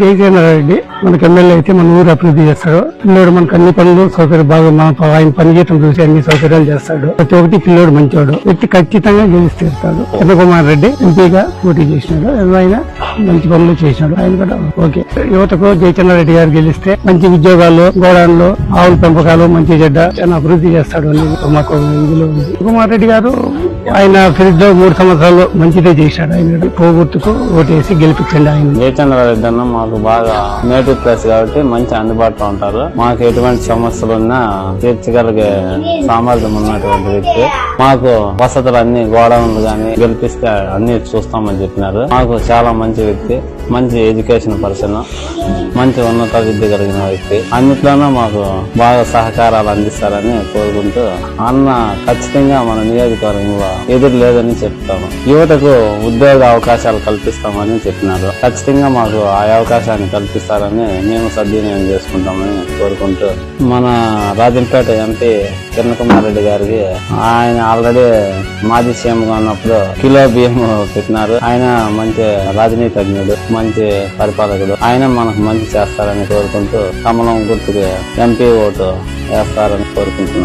జయచంద్ర రెడ్డి. మనకి ఎమ్మెల్యే అయితే మన ఊరు అభివృద్ధి చేస్తాడు. పిల్లోడు మనకు అన్ని పనులు సౌకర్యం బాగా మన ఆయన పని చేయటం చూసి అన్ని సౌకర్యాలు చేస్తాడు. ప్రతి ఒక్కటి పిల్లోడు మంచివాడు వ్యక్తి ఖచ్చితంగా గెలిచి తీరుతాడు చంద్రకుమార్ రెడ్డి ఎంపీగా పోటీ చేసినాడు. ఆయన మంచి పనులు చేసినాడు. ఆయన కూడా ఓకే. యువతకు జయచంద్ర రెడ్డి గారు గెలిస్తే మంచి ఉద్యోగాలు గోడాన్లు ఆవుల పెంపకాలు మంచి చెడ్డ చాలా అభివృద్ధి చేస్తాడు అని మాకు ఇందులో ఉంది. కుమార్ రెడ్డి గారు ఆయన ఫిరిడ్లో మూడు సంవత్సరాలు మంచిదే చేశాడు. ఆయన పోగొట్టుకు ఓటేసి గెలిపించండి ఆయన. జయచంద్రారెడ్డి అన్న మాకు బాగా నేటివ్ ప్లేస్ కాబట్టి మంచి అందుబాటులో ఉంటారు. మాకు ఎటువంటి సమస్యలు ఉన్నా తీర్చగలిగే సామర్థ్యం ఉన్నటువంటి వ్యక్తి. మాకు వసతులు అన్ని గోడౌన్లు గాని గెలిపిస్తే అన్ని చూస్తామని చెప్పినారు. మాకు చాలా మంచి వ్యక్తి మంచి ఎడ్యుకేషన్ పర్సన్ మంచి ఉన్నత విద్య కలిగిన వ్యక్తి. అన్నిట్లోనూ మాకు బాగా సహకారాలు అందిస్తారని కోరుకుంటూ అన్న ఖచ్చితంగా మన నియోజకవర్గంలో ఎదురు లేదని చెప్తాము. యువతకు ఉద్యోగ అవకాశాలు కల్పిస్తామని చెప్పినారు. ఖచ్చితంగా మాకు ఆ అవకాశాన్ని కల్పిస్తారని మేము సద్వినియోగం చేసుకుంటామని కోరుకుంటూ మన రాజంపేట ఎంపీ కిరణ్ కుమార్ రెడ్డి గారికి ఆయన ఆల్రెడీ మాజీ సీఎంగా ఉన్నప్పుడు కిలో బియ్యం పెట్టినారు. ఆయన మంచి రాజనీతిజ్ఞుడు మంచి పరిపాలకుడు. ఆయన మనకు మంచి చేస్తారని కోరుకుంటూ కమలం గుర్తుకి ఎంపీ ఓటు వేస్తారని కోరుకుంటున్నాం.